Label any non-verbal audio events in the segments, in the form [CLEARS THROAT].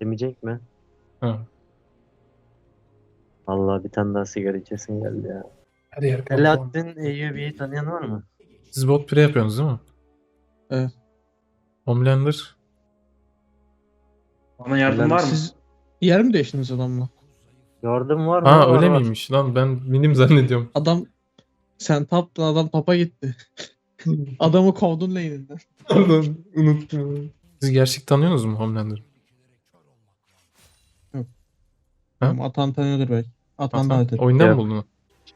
Demeyecek mi? Ha. Vallahi bir tane daha sigara içesin geldi ya. Her yer kapalı. Alaaddin Eyyubi'yi tanıyan var mı? Siz bot pre yapıyorsunuz değil mi? Evet. Homelander. Bana yardım var mı? Siz yer mi değiştiniz adamla? Gördün var mı? Ha Var, öyle var. miymiş lan ben minim zannediyorum. Adam sen taptın adam tapa gitti. [LAUGHS] Adamı kovdun lane'inden. Pardon unuttum. Siz gerçek tanıyorsunuz mu Homelander'ı? Ha? Ama Atan tanıyordur belki. Atan da nedir? Oyundan mı Yok. buldun?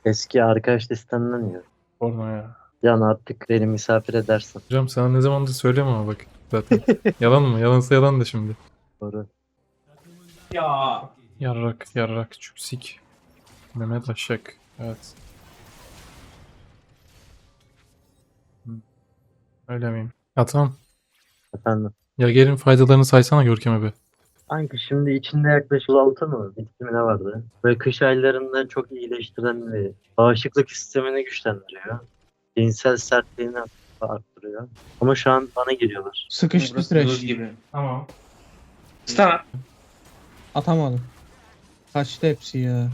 Eski arkadaş listemden ya. Porno ya. Can artık beni misafir edersin. Hocam sana ne zamandır söylüyorum ama bak zaten. [LAUGHS] yalan mı? Yalansa yalan da şimdi. Doğru. Ya. Yarrak yarrak çüksik. Mehmet Aşak. Evet. Hı. Öyle miyim? Ya tamam. Efendim. Ya gelin faydalarını saysana Görkem abi. Sanki şimdi içinde yaklaşık 6 mı? Bitki mi ne vardı? Böyle kış aylarında çok iyileştiren ve bağışıklık sistemini güçlendiriyor. Cinsel sertliğini arttırıyor. Ama şu an bana giriyorlar. Sıkıştı buz gibi. Tamam. Stun. Atamadım. Kaçtı hepsi ya.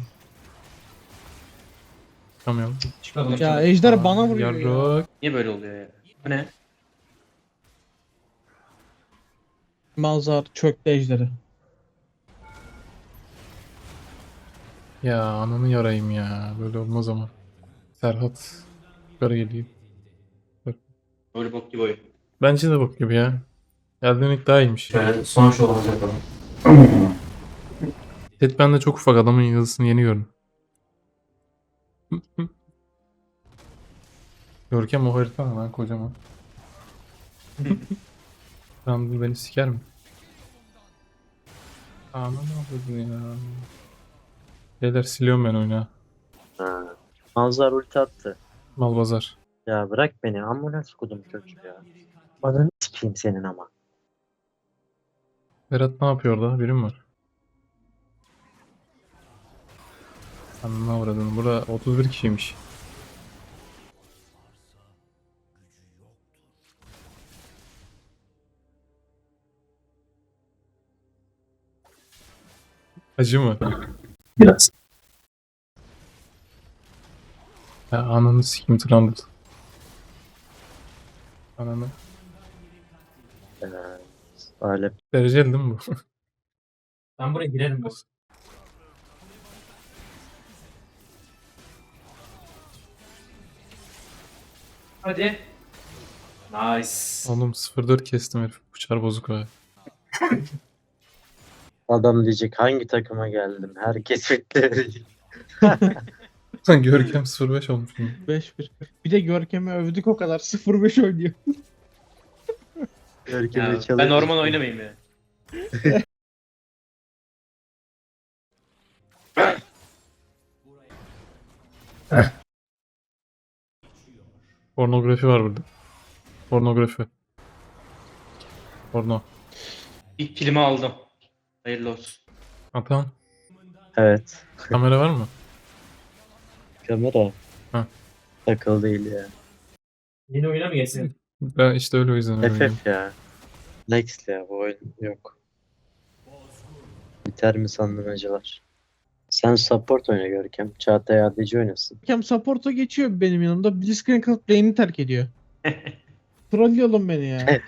Tamam. Çıkalım. Ya ejder bana vuruyor ya. Yarrak. Niye böyle oluyor ya? Bu ne? Malzar çöktü ejderi. Ya ananı yarayım ya. Böyle olmaz ama. Serhat. Yukarı geleyim. Böyle bok gibi oyun. Bence de bok gibi ya. Eldenik daha iyiymiş. Şöyle son şu olacak ama. [CLEARS THROAT] Ted ben de çok ufak adamın yazısını yeni gördüm. [CLEARS THROAT] Görkem o harita mı lan kocaman? [LAUGHS] Bu beni siker mi? Aman ne yapıyordun ya? Beyler siliyorum ben oyunu. Ha. Manzar ulti attı. Malbazar. Ya bırak beni. Ambulans kudum çocuk ya. Bana sikeyim senin ama. Berat ne yapıyor orada? Biri mi var? Sen ne avradın? Burada 31 kişiymiş. Acı mı? Biraz. Ya ananı sikim Trundle. Ananı. Ee, öyle Dereceli değil mi bu? [LAUGHS] Ben buraya girerim bu. Hadi. Nice. Oğlum 0-4 kestim herif. Uçar bozuk ha. adam diyecek hangi takıma geldim? Herkes bitti. [LAUGHS] Lan Görkem 0-5 olmuş. mu? 5-1. Bir de Görkem'i övdük o kadar. [LAUGHS] 0-5 oynuyor. Herkes Ya, de ben çalıyor. orman oynamayayım ya. [LAUGHS] Pornografi var burada. Pornografi. Porno. İlk kilimi aldım. Hayırlı olsun. Atan. Evet. Kamera var mı? Kamera. Ha. Takıl değil ya. Yeni oyuna mı geçsin? Ben işte öyle o yüzden öyle oynuyorum. FF ya. Next ya bu oyun yok. Biter mi sandın acılar? Sen support oyna Görkem. Çağatay Adici oynasın. Görkem support'a geçiyor benim yanımda. Blitzcrank kalıp lane'i terk ediyor. [LAUGHS] Trollüyorsun beni ya. [LAUGHS]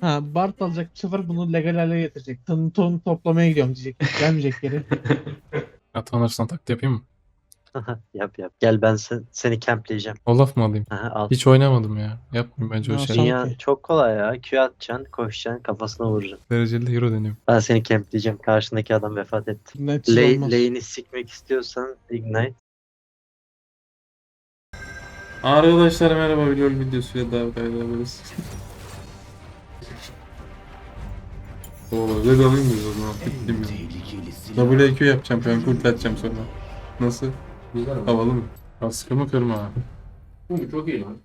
ha Bart alacak bu sefer bunu legal hale getirecek. Tın ton toplamaya gidiyorum diyecek. Gelmeyecek geri. [LAUGHS] Alırsan taklit yapayım mı? [LAUGHS] yap yap. Gel ben sen, seni campleyeceğim. Olaf mı alayım? Aha, al. Hiç oynamadım ya. Yapmayayım bence o Ya şey. sen- Dünya çok kolay ya. Q atacaksın, koşacaksın, kafasına vuracaksın. Dereceli hero deniyorum. Ben seni campleyeceğim. Karşındaki adam vefat etti. Net olmaz. lane'i sikmek istiyorsan Ignite. Arkadaşlar merhaba video videosuyla daha kaydederiz. Oo, red alayım mıyız o zaman? Bittim ya. WQ yapacağım kanka ulti atacağım sonra. Nasıl? Güzel Havalı mı? Kırma? Bu çok iyi lan.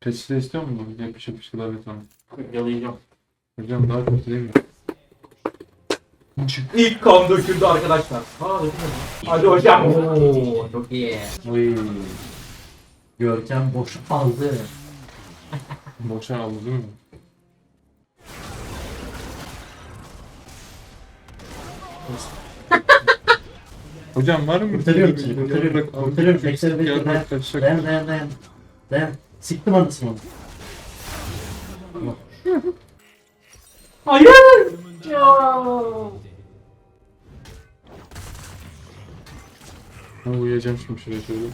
Peçete istiyor musun? Yapış yapış klavye sonra. Yalayacağım. Hocam daha kötü değil mi? İlk kan döküldü arkadaşlar. Ha döküldü. Hadi hocam. Oo, çok iyi. Oy. Görkem boş aldı. Boşa aldı değil mi? [LAUGHS] Hocam var mı? Kurtarıyorum seni, kurtarıyorum. Kurtarıyorum. bırak, Bekle, dayan. Dayan dayan dayan. Dayan. Siktim anasını. [LAUGHS] Hayır. Ya. Ben uyuyacağım şimdi şuraya şöyle.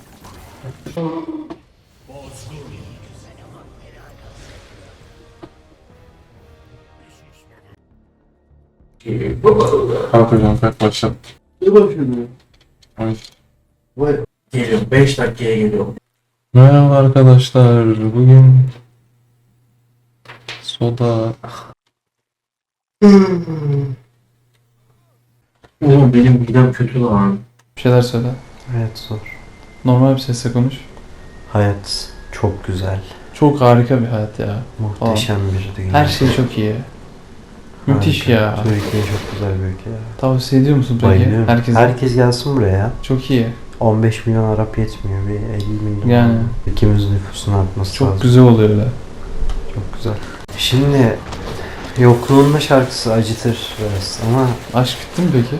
Kalk hocam kalk başlat. Dur bakayım. Ay. Geliyorum. 5 dakikaya geliyorum. Merhaba arkadaşlar. Bugün soda Oğlum benim midem kötü lan. Bir şeyler söyle. Hayat zor. Normal bir sesle konuş. Hayat çok güzel. Çok harika bir hayat ya. Muhteşem bir dünya. Her şey çok iyi. Müthiş Harika. ya. Türkiye çok güzel bir ülke ya. Tavsiye ediyor musun peki? Bayılıyorum. Herkese. Herkes gelsin buraya. Çok iyi. 15 milyon Arap yetmiyor. Bir 50 milyon. Yani. Ülkemizin nüfusun artması Çok lazım. güzel oluyor öyle. Çok güzel. Şimdi yokluğunda şarkısı acıtır biraz ama Aşk bitti mi peki?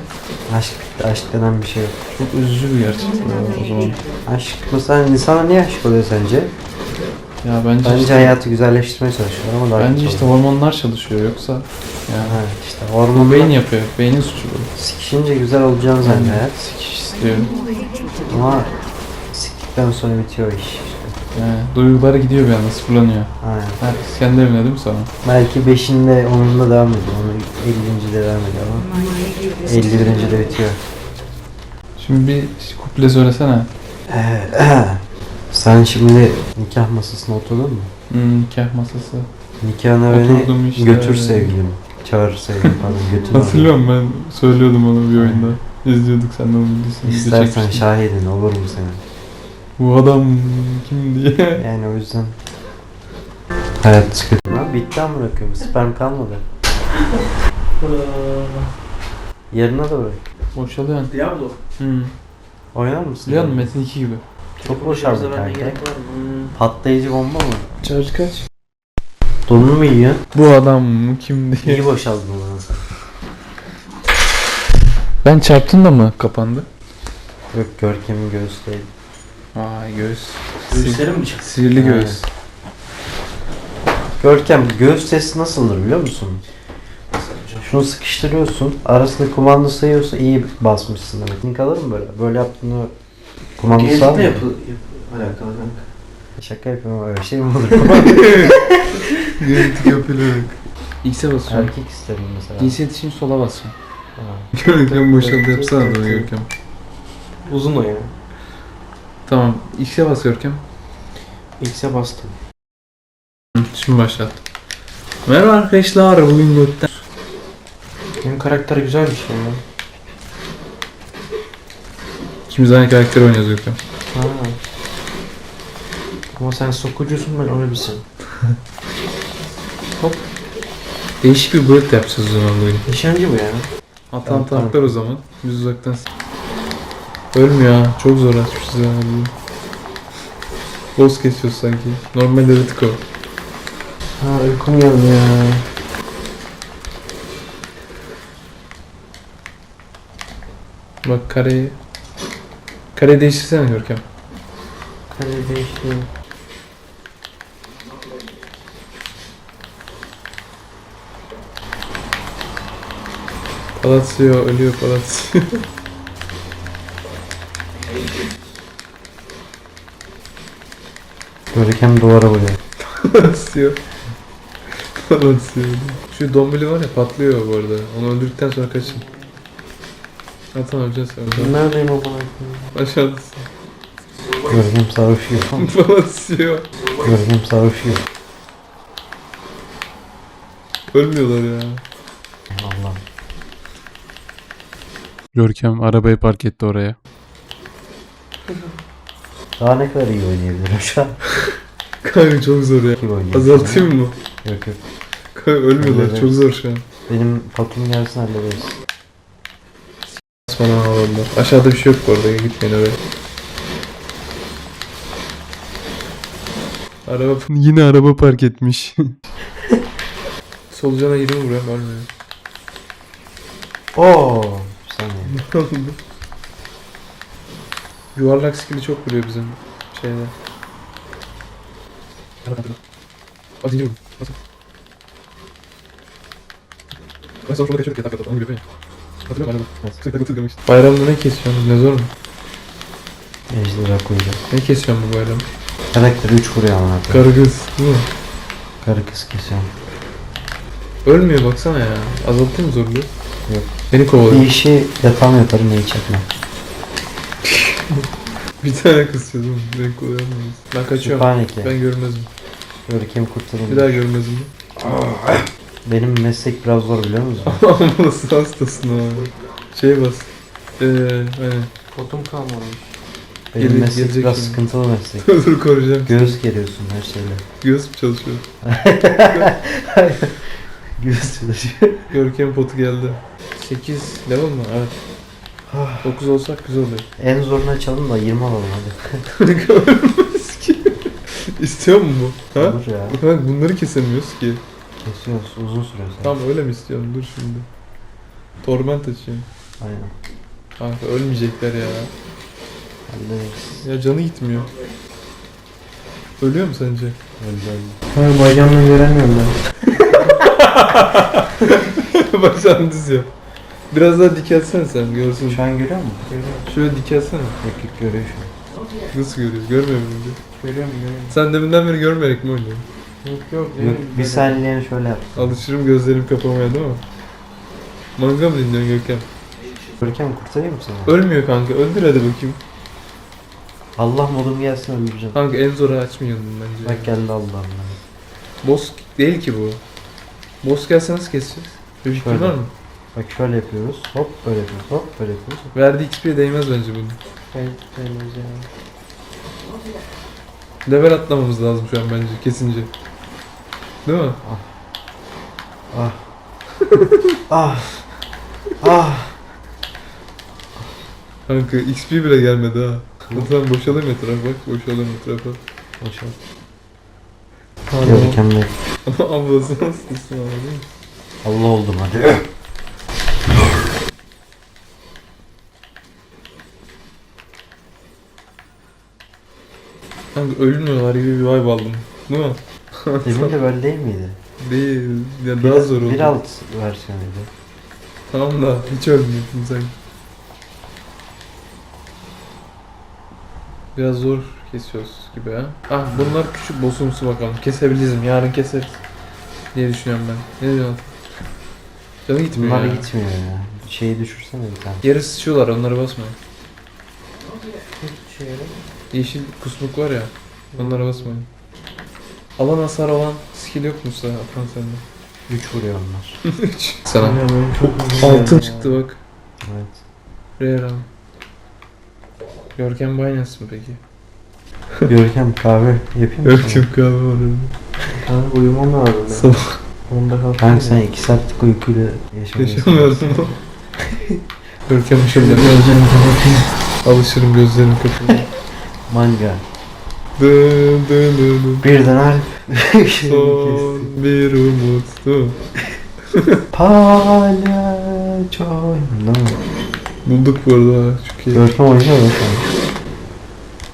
aşk bitti. Aşk denen bir şey yok. Çok üzücü bir gerçek bu o zaman. Aşk mesela insana niye aşık oluyor sence? Ya bence, Bence işte, hayatı güzelleştirmeye çalışıyor ama daha bence kötü işte hormonlar çalışıyor yoksa yani Evet işte bu hormonlar beyin yapıyor. Beynin suçu bu. sikişince güzel olacağını zanneder. Sikiş istiyor. Ama siktikten sonra bitiyor iş işte. Yani duyguları gidiyor bir anda sıfırlanıyor. Aynen. Herkes kendi evine değil mi sonra? Belki 5'inde 10'unda devam ediyor. Onu 50. de devam ediyor ama 51. de bitiyor. Şimdi bir kuple söylesene. [CLEARS THROAT] Sen şimdi nikah masasına oturdun mu? Hmm, nikah masası. Nikahına Oturdum beni işte. götür sevgilim. Çağır sevgilim falan götür. [LAUGHS] bana. Hatırlıyorum ben söylüyordum onu bir oyunda. İzliyorduk sen de onu videosunu. İstersen şahidin olur mu senin? Bu adam kim diye. [LAUGHS] Yani o yüzden Hayat sıkıntı. Lan bitti ama bırakıyorum. Sperm kalmadı. [LAUGHS] Yarına da bırak. Boşalıyorsun. Diablo. Hmm. Oynar mısın? Biliyor musun Metin 2 gibi. Çok boşaldı kanka. Patlayıcı bomba mı? Charge kaç? Donunu mu yiyorsun? Bu adam mı kim diye. İyi boşaldın onu. Ben çarptın da mı kapandı? Yok Görkem'in göğüsteydi. Vay göğüs. Göğüslerim mi çıktı? Sihirli göğüs. Görkem göğüs testi nasıldır biliyor musun? Şunu sıkıştırıyorsun. Arasında kumanda sayıyorsa iyi basmışsın demek. Link alır mı böyle? Böyle yaptığını kumanda sağ Genetikle mı? yapı, yapı alakalı kanka. Şaka yapıyorum öyle şey mi [LAUGHS] olur? Genetik yapılıyor. X'e basıyorum. Erkek isterim mesela. Cinsiyet için sola basıyorum. Tamam. Görkem boşaldı yapsana da Görkem. Uzun o ya. Tamam. X'e bas Görkem. X'e bastım. Hı, Şimdi başlat. Merhaba arkadaşlar. Bugün götten. Benim karakter güzelmiş ya. İkimiz aynı karakter oynuyoruz Görkem. Ha. Ama sen sokucusun ben onu bilsin. [LAUGHS] Değişik bir build yapacağız o zaman bugün. Nişancı bu ya. Atan Tamam, tamam. tanklar o zaman. Biz uzaktan Ölmüyor ha. Çok zor açmışız ya. Boss kesiyoruz sanki. Normalde Ritko. Ha uykum geldi ya. Bak kareyi. Kare değiştirsene Görkem. Kale değişti. Palacio ölüyor Palacio. [LAUGHS] Görkem duvara vuruyor. Palacio. Palacio. Şu dombili var ya patlıyor bu arada. Onu öldürdükten sonra kaçın. Atan öleceğiz sonra. Neredeyim o [LAUGHS] bana? Aşağıdasın. Görkem sarhoşuyor. Palacio. Görkem sarhoşuyor. Ölmüyorlar ya. Allah. Görkem arabayı park etti oraya. Daha ne kadar iyi oynayabilirim şu an? [LAUGHS] Kanka çok zor ya. İyi. Azaltayım mı? Yok yok. Kanka ölmüyorlar Evet. çok zor şu an. Benim patron gelsin hallederiz. Sonra havalılar. Aşağıda bir şey yok bu arada gitmeyin oraya. Araba [LAUGHS] yine araba park etmiş. [LAUGHS] Solucana 20 vuruyorum ölmüyor. Oo, [LAUGHS] saniye. Yuvarlak skill'i çok vuruyor bizim şeyde. Hadi gidiyorum. Hadi. Ben sana şurada kaçıyorduk yatak yatak. Onu biliyor ya. Hatırlıyor musun? Sürekli götür demiştim. Bayramda ne kesiyorsun? Ne zor mu? Ejderha koyacağım. Ne kesiyorsun bu bayram? Karakteri 3 vuruyor ama. Karı kız. Değil mi? Karı kız kesiyorum. Ölmüyor baksana ya. Azalttın mı zorluğu? Yok. Beni kovalıyor. Bir işi yatağıma yaparım neyi çekmem. [LAUGHS] Bir tane kısıyordum. Beni kovalıyor Ben kaçıyorum. Sübhaneke. Ben görmezim. Görkem kurtarayım. Bir daha görmezim. Benim meslek biraz zor biliyor musun? [LAUGHS] Ama nasıl hastasın ha. Şey bas. Eee aynen. Potum kalmadı. Benim Gele- meslek gelecek biraz şimdi. sıkıntılı meslek. [LAUGHS] Dur koruyacağım. Göz geriyorsun her şeyle. Göz mü çalışıyor? [LAUGHS] Göz çalışıyor. Görkem potu geldi. 8 level mı? Evet. 9 olsak güzel olur. En zorunu açalım da 20 alalım hadi. Görmez ki. İstiyor mu bu? Ha? Olur ya. Bak bunları kesemiyoruz ki. Kesiyoruz uzun sürüyor zaten. Tamam öyle mi istiyorsun? Dur şimdi. Torment açayım. Aynen. Kanka ölmeyecekler ya. Hallederiz. Ya canı gitmiyor. Ölüyor mu sence? Öldü öldü. Hayır bacağımla göremiyorum ben. [LAUGHS] Bak düz yap. Biraz daha dikelsene sen görsün. Şu an görüyor musun? Şöyle dikelsene. Yok yok görüyor şu an. Nasıl görüyor? Görmüyor musun? Görüyorum görüyorum. Sen deminden beri görmeyerek mi oynuyorsun? Yok yok. Yok bir saniye şöyle yap. Alışırım gözlerim kapamaya değil mi? Manga mı dinliyorsun Görkem? Görkem kurtarayım mı seni? Ölmüyor kanka. Öldür hadi bakayım. Allah modum gelsin öldüreceğim. Kanka en zoru açmayalım bence. Bak geldi Allah'ım. Boss değil ki bu. Boss gelse nasıl keseceğiz? Bir fikrin Şöyle. var mı? Bak şöyle yapıyoruz. Hop böyle yapıyoruz. Hop böyle yapıyoruz. Verdiği XP'ye değmez bence bunun. Evet, evet, evet. Level atlamamız lazım şu an bence kesince. Değil mi? Ah. ah. Ah. Kanka XP bile gelmedi ha. Lütfen boşalayım etrafı bak boşalayım etrafı. Boşalt. Görkem Bey. Ama ablası ama değil mi? Allah oldum hadi. Kanka ölmüyorlar gibi bir vibe aldım. Değil mi? Demin [LAUGHS] de böyle değil miydi? Değil. Ya daha zor oldu. Bir alt versiyonuydu. Tamam da hiç ölmüyorsun sen. Biraz zor kesiyoruz gibi ha. Ah bunlar küçük bossumsu bakalım. Kesebiliriz mi? Yarın keseriz. Diye düşünüyorum ben. Ne diyorsun? Canı gitmiyor Bunlar ya. gitmiyor ya. Şeyi düşürsene bir tane. Yere sıçıyorlar onları basma. Şey. Yeşil kusmuk var ya. Onlara basmayın. Alan hasar olan skill yok mu sana Afran sende? 3 vuruyor onlar. [LAUGHS] Sana. Bilmiyorum, benim çok uzun Altın ya. çıktı bak. Evet. Rare abi. Görkem Binance mı peki? [LAUGHS] Görkem kahve yapayım mı sana? kahve var. Kanka uyumam lazım benim. Sabah Onda kalkıyorum. Kanka sen 2 saatlik uykuyla yaşamıyorsun. yaşamıyorum. Görkem kapatayım. Alışırım gözlerim kapalı. Manga. Birden harf. [LAUGHS] Son bir umut. Değil [LAUGHS] mi? Palyaço. Değil mi? Bulduk bu arada. ha, Çok iyi. Görkem oynuyor mu?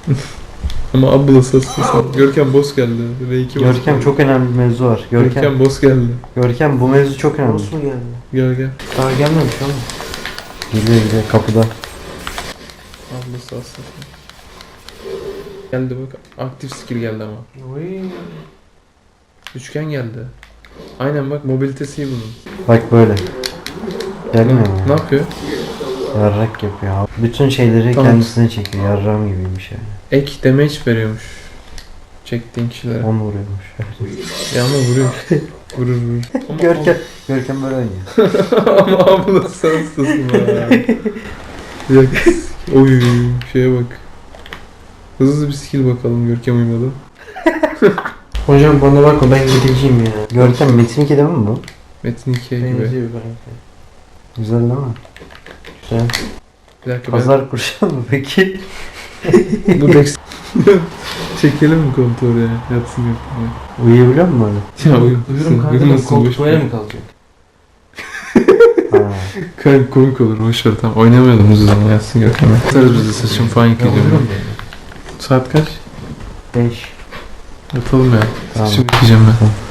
[LAUGHS] Ama ablası hastasın. Görkem boss geldi. V2 boss Görkem geldi. çok önemli bir mevzu var. Görkem, Görkem boss geldi. Görkem bu mevzu çok önemli. Boss mu geldi? Gel gel. Daha gelmemiş ama. Geliyor geliyor kapıda. Ablası hastasın. Geldi bak. Aktif skill geldi ama. Oy. Üçgen geldi. Aynen bak mobilitesi iyi bunun. Bak böyle. Gelmiyor mu? Ne yapıyor? Yarrak yapıyor. Bütün şeyleri Tamam. kendisine çekiyor. Yarram gibiymiş yani. Ek damage veriyormuş. Çektiğin kişilere. 10 vuruyormuş. Ya ama vuruyor. [LAUGHS] vurur vurur. Ama, Görkem, Görkem böyle oynuyor. [LAUGHS] ama ablası hastasın ha. Yok. Oy şeye bak. Hızlı bir skill bakalım Görkem uymadı. [LAUGHS] Hocam bana bakma ben gideceğim ya. Görkem Metin 2'de mi bu? Metin 2 gibi. Benziyor kanka. Güzel değil mi? Güzel. Bir dakika ben... Pazar kurşun mu peki? [LAUGHS] Bu Dex... [LAUGHS] Çekelim mi kontrolü ya? Yatsın yapayım Uyuyabiliyor musun böyle? ya. Ya uyumasın. Uyurum kanka. Uyumasın. Koltuk boş böyle ver. mi kalkıyor? Ha. Kanka komik olur boş ver tamam. Oynamayalım uzun zaman yatsın Gökhan. Atarız biz de saçım falan yıkayacağım. Saat kaç? 5. Yatalım ya. Tamam. Saçımı yıkayacağım ben.